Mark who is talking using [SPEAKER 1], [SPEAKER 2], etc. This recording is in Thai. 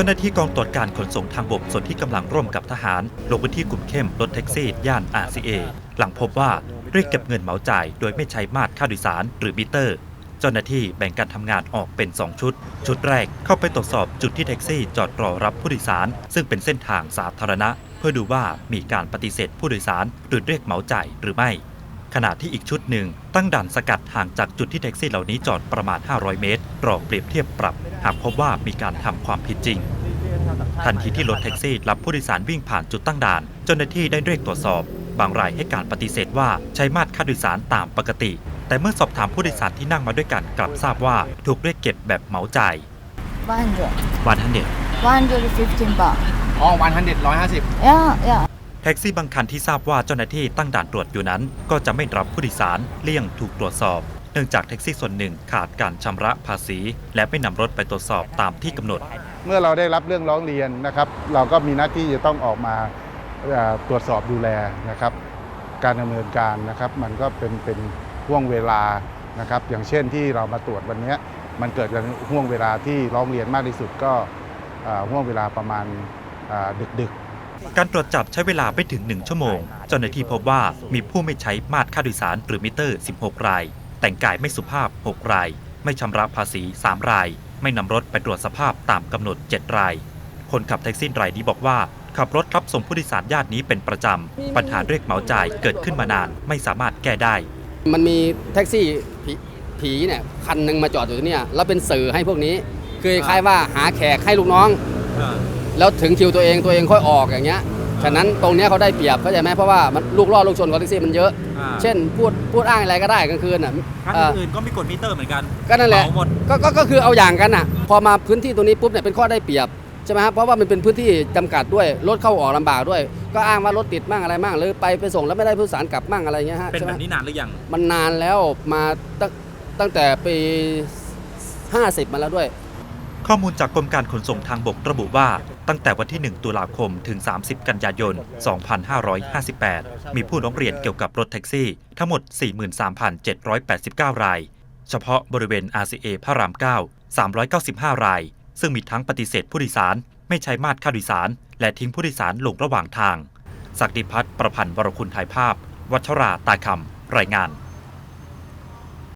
[SPEAKER 1] จ้าหน้าที่กองตรวจการขนส่งทางบกส่วนที่กำลังร่วมกับทหาร ลงพื้นที่กลุ่มเข้มรถแท็กซี่ ย่าน RCA หลังพบว่าเรียกเก็บเงินเหมาจ่าย โดยไม่ใช้มาตรค่าโดยสารหรือมิเตอร์ เจ้าหน้าที่แบ่งการทำงานออกเป็น 2 ชุด ชุดแรกเข้าไปตรวจสอบจุดที่แท็กซี่จอดรอรับผู้โดยสาร ซึ่งเป็นเส้นทางสาธารณะ เพื่อดูว่ามีการปฏิเสธผู้โดยสารหรือเรียกเหมาจ่ายหรือไม่ ขณะที่อีกชุดหนึ่ง ตั้งด่านสกัดห่างจากจุดที่แท็กซี่เหล่านี้จอดประมาณ 500 เมตร รอเปรียบเทียบปรับ หากพบว่ามีการทำความผิดจริง ทันทีที่รถแท็กซี่รับผู้โดยสารวิ่งผ่านจุดตั้งด่าน เจ้าหน้าที่ได้เรียกตรวจสอบ บางรายให้การปฏิเสธว่าใช้มาตรค่าโดยสารตามปกติ แต่เมื่อสอบถามผู้โดยสารที่นั่งมาด้วยกันกลับทราบว่าถูกเรียกเก็บแบบเหมาจ่าย
[SPEAKER 2] 100.
[SPEAKER 1] วันทันเด็ด
[SPEAKER 2] 115 baht.
[SPEAKER 3] อ๋อวันทันเด็ดร้อยห้าสิบ
[SPEAKER 2] Yeah, yeah.
[SPEAKER 1] แท็กซี่บางคันที่ทราบว่าเจ้าหน้าที่ตั้งด่านตรวจอยู่นั้น ก็จะไม่รับผู้โดยสารเลี่ยงถูกตรวจสอบ เนื่องจากแท็กซี่ส่วนหนึ่งขาดการชำระภาษี และไม่นำรถไปตรวจสอบตามที่กำหนด
[SPEAKER 4] เมื่อเราได้รับเรื่องร้องเรียนนะครับ เราก็มีหน้าที่จะต้องออกมาเอ่อตรวจสอบดูแลนะครับ การดำเนินการนะครับ มันก็เป็นเป็นห่วงเวลานะครับ อย่างเช่นที่เรามาตรวจวันเนี้ยมันเกิดกันห่วงเวลาที่ร้องเรียนมากที่สุดก็เอ่อห่วงเวลาประมาณดึกดึกๆ
[SPEAKER 1] การตรวจจับใช้เวลาไม่ถึง 1 ชั่วโมง เจ้าหน้าที่พบว่ามีผู้ไม่ใช้มาตรค่าโดยสารหรือมิเตอร์ 16 ราย แต่งกายไม่สุภาพ 6 ราย ไม่ชำระภาษี 3 ราย ไม่นำรถไปตรวจสภาพตามกำหนด 7 ราย คนขับแท็กซี่รายนี้บอกว่า ขับรถรับส่งผู้โดยสารญาตินี้เป็นประจำ ปัญหาเรียกเหมาจ่ายเกิดขึ้นมานานไม่สามารถแก้ได้
[SPEAKER 5] มันมีแท็กซี่ผีผีเนี่ยคันหนึ่งมาจอดอยู่ที่นี่แล้วเป็นสื่อให้พวกนี้ คือคล้ายว่าหาแขกให้ลูกน้อง แล้วถึงคิวตัวเองตัวเองค่อยออกอย่างเงี้ยฉะนั้นตรงเนี้ยเขาได้เปรียบเข้าใจไหมเพราะว่ามันลูกล่อลูกชนของแท็กซี่มันเยอะเช่นพูดพูดอ้างอะไรก็ได้กลางคืนอะ
[SPEAKER 1] คัน
[SPEAKER 5] เอ่อ
[SPEAKER 1] อื่นก็มีกดมิเตอร์เหมือนกัน
[SPEAKER 5] ก็นั่นแหละ
[SPEAKER 1] เหมาหมด
[SPEAKER 5] ก็ก็ก็คือเอาอย่างกันอะ พอมาพื้นที่ตรงนี้ปุ๊บเนี่ยเป็นข้อได้เปรียบใช่ไหมครับเพราะว่ามันเป็นพื้นที่จำกัดด้วยรถเข้าออกลำบากด้วย ก็อ้างว่ารถติดมั่งอะไรมั่งหรือไปไปส่งแล้วไม่ได้ผู้โดยสารกลับมั่งอะไรเงี้ยฮะ
[SPEAKER 1] เป็น
[SPEAKER 5] ใช่ไห
[SPEAKER 1] แบ
[SPEAKER 5] ม
[SPEAKER 1] บนี้นานหรือยัง
[SPEAKER 5] มันนานแล้วมาตั้งตั้งแต่ปี 50 มาแล้วด้วย
[SPEAKER 1] ข้อมูลจากกรมการขนส่งทางบกระบุว่า ตั้งแต่วันที่ 1 ตุลาคมถึง 30 กันยายน 2558 มีผู้ร้องเรียนเกี่ยวกับรถแท็กซี่ ทั้งหมด 43,789 ราย เฉพาะบริเวณ RCA พระราม 9 395 ราย ซึ่งมีทั้งปฏิเสธผู้โดยสาร ไม่ใช้มาตรค่าโดยสาร และทิ้งผู้โดยสารลงระหว่างทาง ศักดิพัฒน์ประพันธ์วรคุณถ่ายภาพ วัชราตาคำรายงาน